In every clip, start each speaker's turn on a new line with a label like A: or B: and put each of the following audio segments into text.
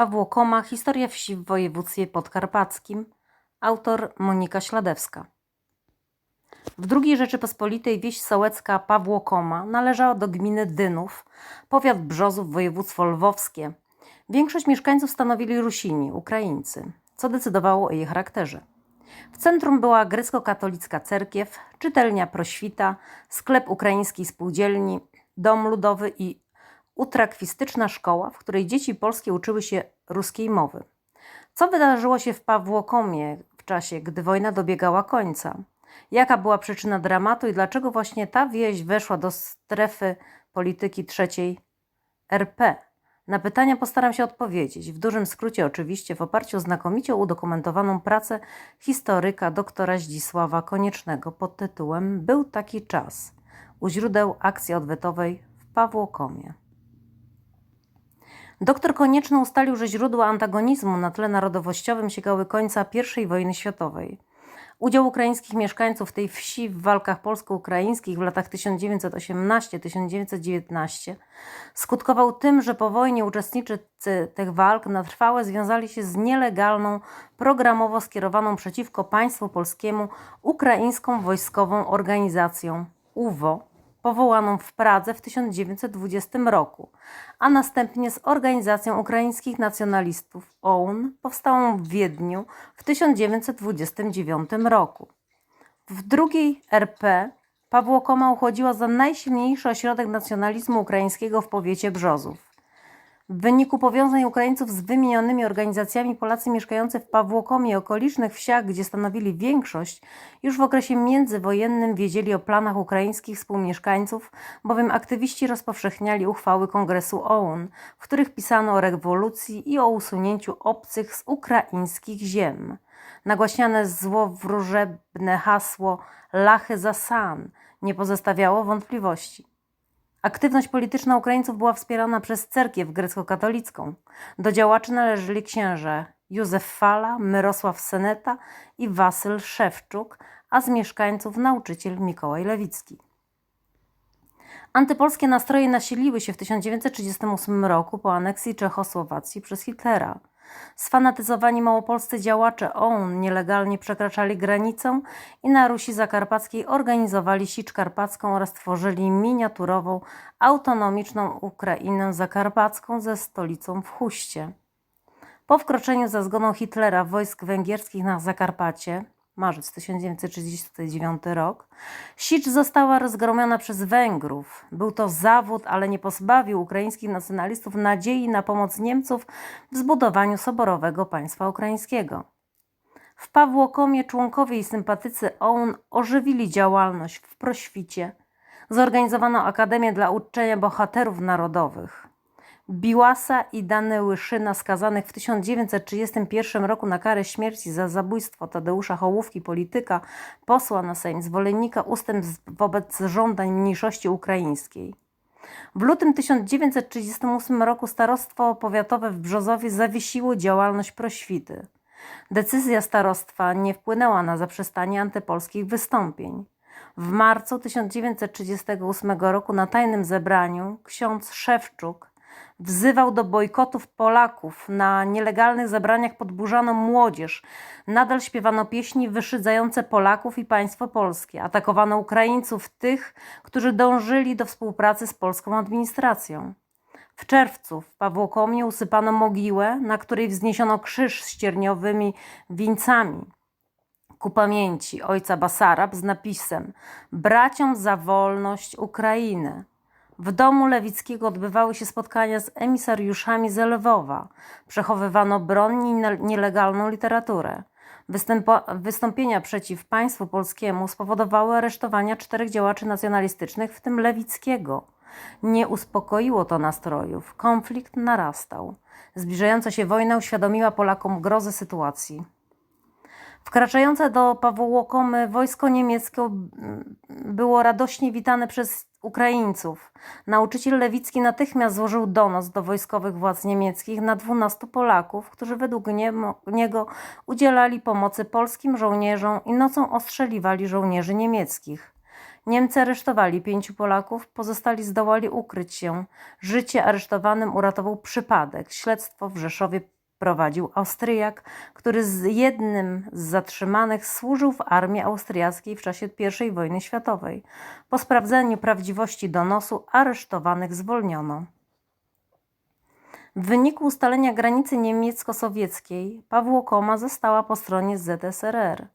A: Pawło Koma Historia wsi w województwie podkarpackim. Autor Monika Śladewska. W II Rzeczypospolitej wieś sołecka Pawło Koma należała do gminy Dynów, powiat Brzozów, województwo lwowskie. Większość mieszkańców stanowili Rusini, Ukraińcy, co decydowało o jej charakterze. W centrum była grecko-katolicka cerkiew, czytelnia proświta, sklep ukraińskiej spółdzielni, dom ludowy i utrakwistyczna szkoła, w której dzieci polskie uczyły się ruskiej mowy. Co wydarzyło się w Pawłokomie w czasie, gdy wojna dobiegała końca? Jaka była przyczyna dramatu i dlaczego właśnie ta wieś weszła do strefy polityki trzeciej RP? Na pytania postaram się odpowiedzieć, w dużym skrócie oczywiście, w oparciu o znakomicie udokumentowaną pracę historyka doktora Zdzisława Koniecznego pod tytułem Był taki czas u źródeł akcji odwetowej w Pawłokomie. Doktor Konieczny ustalił, że źródła antagonizmu na tle narodowościowym sięgały końca I wojny światowej. Udział ukraińskich mieszkańców tej wsi w walkach polsko-ukraińskich w latach 1918-1919 skutkował tym, że po wojnie uczestnicy tych walk na trwałe związali się z nielegalną, programowo skierowaną przeciwko państwu polskiemu ukraińską wojskową organizacją UWO, powołaną w Pradze w 1920 roku, a następnie z Organizacją Ukraińskich Nacjonalistów OUN, powstałą w Wiedniu w 1929 roku. W drugiej RP Pawło Koma uchodziła za najsilniejszy ośrodek nacjonalizmu ukraińskiego w powiecie Brzozów. W wyniku powiązań Ukraińców z wymienionymi organizacjami Polacy mieszkający w Pawłokomie i okolicznych wsiach, gdzie stanowili większość, już w okresie międzywojennym wiedzieli o planach ukraińskich współmieszkańców, bowiem aktywiści rozpowszechniali uchwały Kongresu OUN, w których pisano o rewolucji i o usunięciu obcych z ukraińskich ziem. Nagłaśniane złowróżebne hasło Lachy za San nie pozostawiało wątpliwości. Aktywność polityczna Ukraińców była wspierana przez cerkiew grecko-katolicką. Do działaczy należeli księże Józef Fala, Myrosław Seneta i Wasyl Szewczuk, a z mieszkańców nauczyciel Mikołaj Lewicki. Antypolskie nastroje nasiliły się w 1938 roku po aneksji Czechosłowacji przez Hitlera. Sfanatyzowani małopolscy działacze OUN nielegalnie przekraczali granicę i na Rusi Zakarpackiej organizowali Sicz Karpacką oraz tworzyli miniaturową, autonomiczną Ukrainę Zakarpacką ze stolicą w Huście. Po wkroczeniu za zgoną Hitlera wojsk węgierskich na Zakarpacie, marzec 1939 rok, Sicz została rozgromiona przez Węgrów. Był to zawód, ale nie pozbawił ukraińskich nacjonalistów nadziei na pomoc Niemców w zbudowaniu soborowego państwa ukraińskiego. W Pawłokomie członkowie i sympatycy OUN ożywili działalność w Proświcie. Zorganizowano Akademię dla uczenia bohaterów narodowych. Biłasa i Danyłyszyna skazanych w 1931 roku na karę śmierci za zabójstwo Tadeusza Hołówki, polityka, posła na Sejm, zwolennika ustępstw wobec żądań mniejszości ukraińskiej. W lutym 1938 roku starostwo powiatowe w Brzozowie zawiesiło działalność proświty. Decyzja starostwa nie wpłynęła na zaprzestanie antypolskich wystąpień. W marcu 1938 roku na tajnym zebraniu ksiądz Szewczuk wzywał do bojkotów Polaków. Na nielegalnych zebraniach podburzano młodzież. Nadal śpiewano pieśni wyszydzające Polaków i państwo polskie. Atakowano Ukraińców, tych, którzy dążyli do współpracy z polską administracją. W czerwcu w Pawłokomie usypano mogiłę, na której wzniesiono krzyż z cierniowymi wińcami ku pamięci ojca Basarab z napisem Braciom za wolność Ukrainy. W domu Lewickiego odbywały się spotkania z emisariuszami z Lwowa. Przechowywano broń i nielegalną literaturę. Występo- wystąpienia przeciw państwu polskiemu spowodowały aresztowania czterech działaczy nacjonalistycznych, w tym Lewickiego. Nie uspokoiło to nastrojów. Konflikt narastał. Zbliżająca się wojna uświadomiła Polakom grozę sytuacji. Wkraczające do Pawłokomy wojsko niemieckie było radośnie witane przez Ukraińców. Nauczyciel Lewicki natychmiast złożył donos do wojskowych władz niemieckich na 12 Polaków, którzy według niego udzielali pomocy polskim żołnierzom i nocą ostrzeliwali żołnierzy niemieckich. Niemcy aresztowali pięciu Polaków, pozostali zdołali ukryć się. Życie aresztowanym uratował przypadek. Śledztwo w Rzeszowie prowadził Austriak, który z jednym z zatrzymanych służył w armii austriackiej w czasie I wojny światowej. Po sprawdzeniu prawdziwości donosu aresztowanych zwolniono. W wyniku ustalenia granicy niemiecko-sowieckiej Pawło Koma została po stronie ZSRR.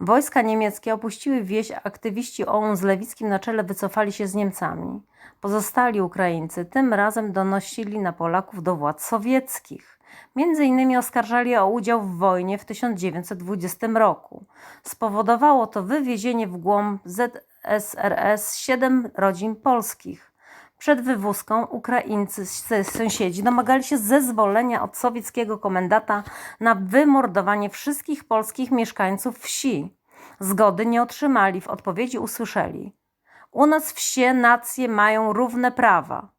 A: Wojska niemieckie opuściły wieś, a aktywiści OUN z Lewickim na czele wycofali się z Niemcami. Pozostali Ukraińcy tym razem donosili na Polaków do władz sowieckich. Między innymi oskarżali o udział w wojnie w 1920 roku. Spowodowało to wywiezienie w głąb ZSRS siedem rodzin polskich. Przed wywózką Ukraińcy sąsiedzi domagali się zezwolenia od sowieckiego komendata na wymordowanie wszystkich polskich mieszkańców wsi. Zgody nie otrzymali, w odpowiedzi usłyszeli: U nas wsie nacje mają równe prawa.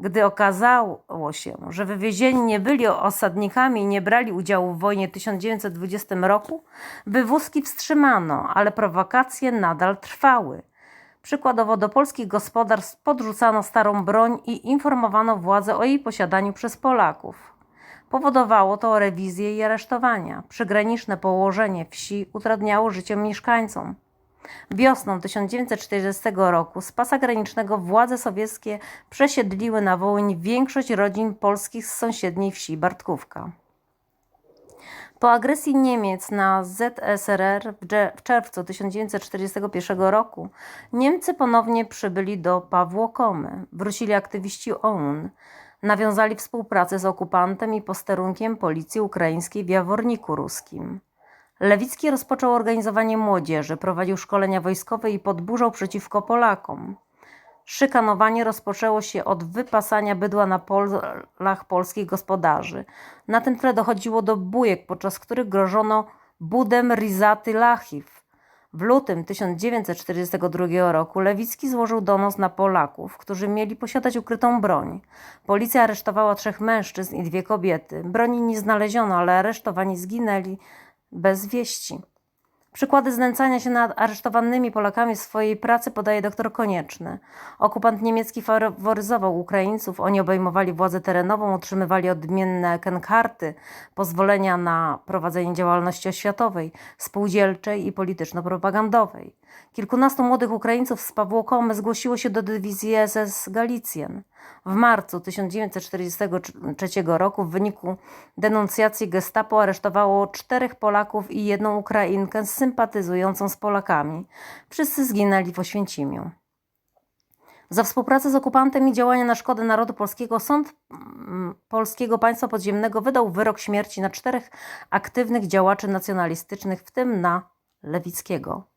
A: Gdy okazało się, że wywiezieni nie byli osadnikami i nie brali udziału w wojnie w 1920 roku, wywózki wstrzymano, ale prowokacje nadal trwały. Przykładowo do polskich gospodarstw podrzucano starą broń i informowano władze o jej posiadaniu przez Polaków. Powodowało to rewizję i aresztowania. Przygraniczne położenie wsi utrudniało życie mieszkańcom. Wiosną 1940 roku z pasa granicznego władze sowieckie przesiedliły na Wołyń większość rodzin polskich z sąsiedniej wsi Bartkówka. Po agresji Niemiec na ZSRR w czerwcu 1941 roku Niemcy ponownie przybyli do Pawłokomy. Wrócili aktywiści OUN. Nawiązali współpracę z okupantem i posterunkiem policji ukraińskiej w Jaworniku Ruskim. Lewicki rozpoczął organizowanie młodzieży, prowadził szkolenia wojskowe i podburzał przeciwko Polakom. Szykanowanie rozpoczęło się od wypasania bydła na polach polskich gospodarzy. Na tym tle dochodziło do bujek, podczas których grożono budem Rizaty Lachiw. W lutym 1942 roku Lewicki złożył donos na Polaków, którzy mieli posiadać ukrytą broń. Policja aresztowała trzech mężczyzn i dwie kobiety. Broni nie znaleziono, ale aresztowani zginęli bez wieści. Przykłady znęcania się nad aresztowanymi Polakami w swojej pracy podaje doktor Konieczny. Okupant niemiecki faworyzował Ukraińców, oni obejmowali władzę terenową, otrzymywali odmienne kenkarty, pozwolenia na prowadzenie działalności oświatowej, spółdzielczej i polityczno-propagandowej. Kilkunastu młodych Ukraińców z Pawłokomy zgłosiło się do dywizji SS Galicjen. W marcu 1943 roku w wyniku denuncjacji gestapo aresztowało czterech Polaków i jedną Ukrainkę sympatyzującą z Polakami. Wszyscy zginęli w Oświęcimiu. Za współpracę z okupantem i działania na szkodę narodu polskiego Sąd mm, Polskiego Państwa Podziemnego wydał wyrok śmierci na czterech aktywnych działaczy nacjonalistycznych, w tym na Lewickiego.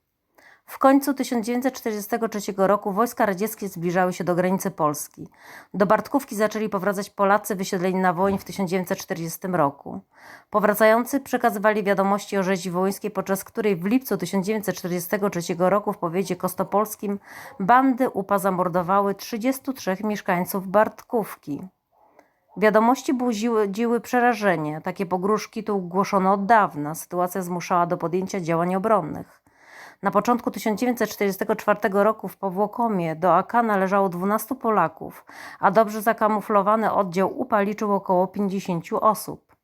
A: W końcu 1943 roku wojska radzieckie zbliżały się do granicy Polski. Do Bartkówki zaczęli powracać Polacy wysiedleni na Wołyń w 1940 roku. Powracający przekazywali wiadomości o rzezi wołyńskiej, podczas której w lipcu 1943 roku w powiecie kostopolskim bandy UPA zamordowały 33 mieszkańców Bartkówki. Wiadomości budziły przerażenie. Takie pogróżki tu głoszono od dawna. Sytuacja zmuszała do podjęcia działań obronnych. Na początku 1944 roku w Powłokomie do AK należało 12 Polaków, a dobrze zakamuflowany oddział UPA liczył około 50 osób.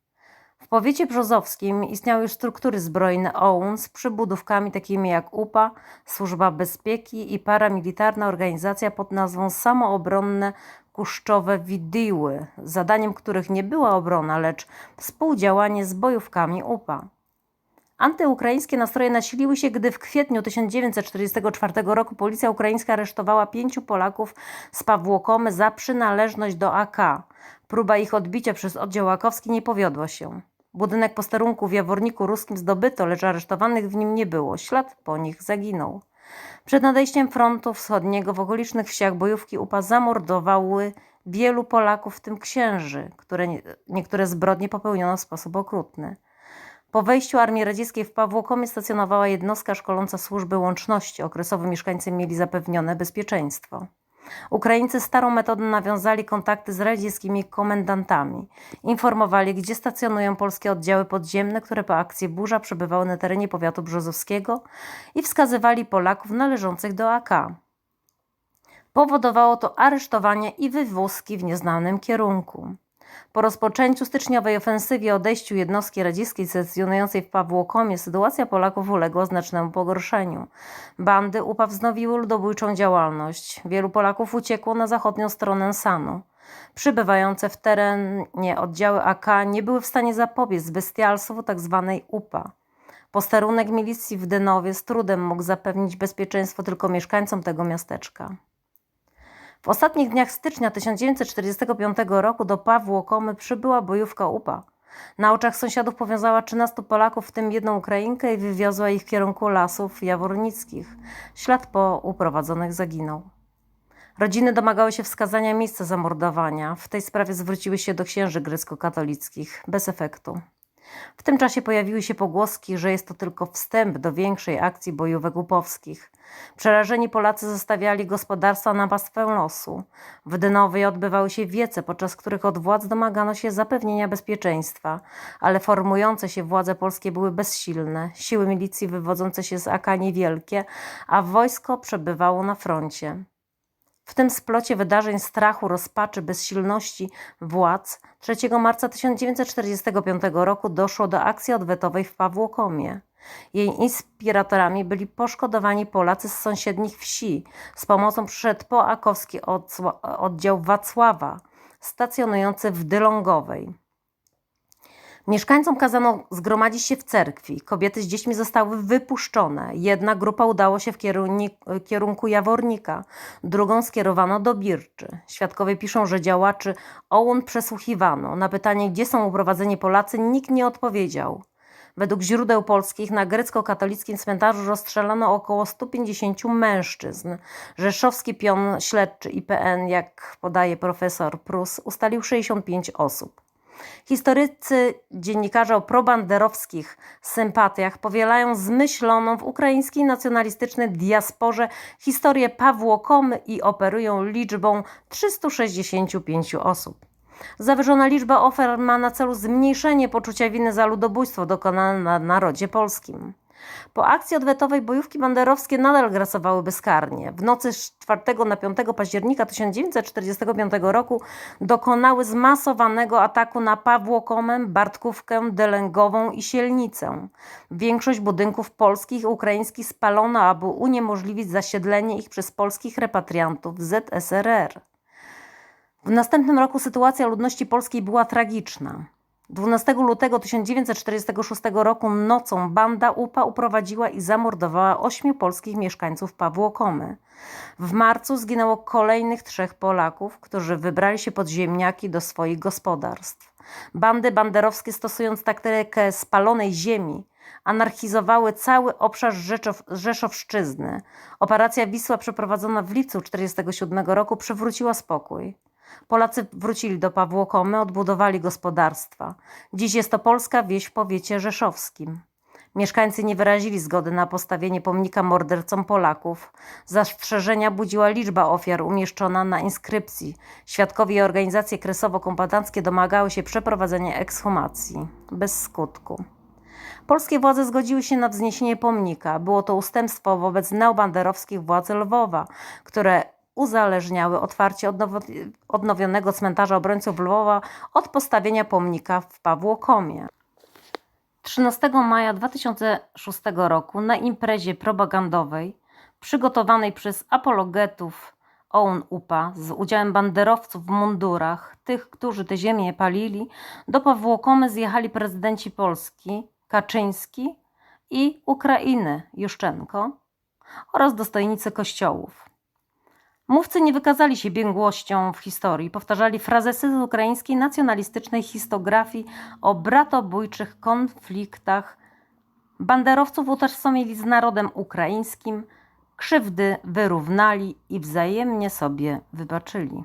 A: W powiecie brzozowskim istniały już struktury zbrojne OUN z przybudówkami takimi jak UPA, Służba Bezpieki i paramilitarna organizacja pod nazwą Samoobronne Kuszczowe Widyły, zadaniem których nie była obrona, lecz współdziałanie z bojówkami UPA. Antyukraińskie nastroje nasiliły się, gdy w kwietniu 1944 roku policja ukraińska aresztowała pięciu Polaków z Pawłokomy za przynależność do AK. Próba ich odbicia przez oddział łakowski nie powiodła się. Budynek posterunku w Jaworniku Ruskim zdobyto, lecz aresztowanych w nim nie było. Ślad po nich zaginął. Przed nadejściem frontu wschodniego w okolicznych wsiach bojówki UPA zamordowały wielu Polaków, w tym księży, które niektóre zbrodnie popełniono w sposób okrutny. Po wejściu Armii Radzieckiej w Pawłokomie stacjonowała jednostka szkoląca służby łączności. Okresowo mieszkańcy mieli zapewnione bezpieczeństwo. Ukraińcy starą metodą nawiązali kontakty z radzieckimi komendantami. Informowali, gdzie stacjonują polskie oddziały podziemne, które po akcji Burza przebywały na terenie powiatu brzozowskiego i wskazywali Polaków należących do AK. Powodowało to aresztowanie i wywózki w nieznanym kierunku. Po rozpoczęciu styczniowej ofensywy i odejściu jednostki radzieckiej stacjonującej w Pawłokomie sytuacja Polaków uległa znacznemu pogorszeniu. Bandy UPA wznowiły ludobójczą działalność. Wielu Polaków uciekło na zachodnią stronę Sanu. Przybywające w terenie oddziały AK nie były w stanie zapobiec bestialstwu tzw. UPA. Posterunek milicji w Dynowie z trudem mógł zapewnić bezpieczeństwo tylko mieszkańcom tego miasteczka. W ostatnich dniach stycznia 1945 roku do Pawłokomy przybyła bojówka UPA. Na oczach sąsiadów powiązała 13 Polaków, w tym jedną Ukrainkę i wywiozła ich w kierunku lasów jawornickich. Ślad po uprowadzonych zaginął. Rodziny domagały się wskazania miejsca zamordowania. W tej sprawie zwróciły się do księży grecko-katolickich. Bez efektu. W tym czasie pojawiły się pogłoski, że jest to tylko wstęp do większej akcji bojówek łupowskich. Przerażeni Polacy zostawiali gospodarstwa na pastwę losu. W Dynowej odbywały się wiece, podczas których od władz domagano się zapewnienia bezpieczeństwa, ale formujące się władze polskie były bezsilne, siły milicji wywodzące się z AK niewielkie, a wojsko przebywało na froncie. W tym splocie wydarzeń strachu, rozpaczy, bezsilności władz 3 marca 1945 roku doszło do akcji odwetowej w Pawłokomie. Jej inspiratorami byli poszkodowani Polacy z sąsiednich wsi. Z pomocą przyszedł poakowski oddział Wacława, stacjonujący w Dylongowej. Mieszkańcom kazano zgromadzić się w cerkwi. Kobiety z dziećmi zostały wypuszczone. Jedna grupa udała się w kierunku Jawornika, drugą skierowano do Birczy. Świadkowie piszą, że działaczy OUN przesłuchiwano. Na pytanie, gdzie są uprowadzeni Polacy, nikt nie odpowiedział. Według źródeł polskich na grecko-katolickim cmentarzu rozstrzelano około 150 mężczyzn. Rzeszowski pion śledczy IPN, jak podaje profesor Prus, ustalił 65 osób. Historycy, dziennikarze o probanderowskich sympatiach powielają zmyśloną w ukraińskiej nacjonalistycznej diasporze historię Pawłokomy i operują liczbą 365 osób. Zawyżona liczba ofiar ma na celu zmniejszenie poczucia winy za ludobójstwo dokonane na narodzie polskim. Po akcji odwetowej bojówki banderowskie nadal grasowały bezkarnie. W nocy z 4 na 5 października 1945 roku dokonały zmasowanego ataku na Pawłokomę, Bartkówkę, Delęgową i Sielnicę. Większość budynków polskich i ukraińskich spalono, aby uniemożliwić zasiedlenie ich przez polskich repatriantów ZSRR. W następnym roku sytuacja ludności polskiej była tragiczna. 12 lutego 1946 roku nocą banda UPA uprowadziła i zamordowała ośmiu polskich mieszkańców Pawłokomy. W marcu zginęło kolejnych trzech Polaków, którzy wybrali się pod ziemniaki do swoich gospodarstw. Bandy banderowskie stosując taktykę spalonej ziemi anarchizowały cały obszar Rzeszow, Rzeszowszczyzny. Operacja Wisła przeprowadzona w lipcu 1947 roku przywróciła spokój. Polacy wrócili do Pawłokomy, odbudowali gospodarstwa. Dziś jest to polska wieś w powiecie rzeszowskim. Mieszkańcy nie wyrazili zgody na postawienie pomnika mordercom Polaków. Zastrzeżenia budziła liczba ofiar umieszczona na inskrypcji. Świadkowie i organizacje kresowo-kombatanckie domagały się przeprowadzenia ekshumacji. Bez skutku. Polskie władze zgodziły się na wzniesienie pomnika. Było to ustępstwo wobec neobanderowskich władz Lwowa, które uzależniały otwarcie odnowionego cmentarza obrońców Lwowa od postawienia pomnika w Pawłokomie. 13 maja 2006 roku na imprezie propagandowej przygotowanej przez apologetów OUN UPA z udziałem banderowców w mundurach, tych, którzy te ziemię palili, do Pawłokomy zjechali prezydenci Polski Kaczyński i Ukrainy Juszczenko oraz dostojnicy kościołów. Mówcy nie wykazali się biegłością w historii, powtarzali frazesy z ukraińskiej nacjonalistycznej histografii o bratobójczych konfliktach. Banderowców utożsamili z narodem ukraińskim, krzywdy wyrównali i wzajemnie sobie wybaczyli.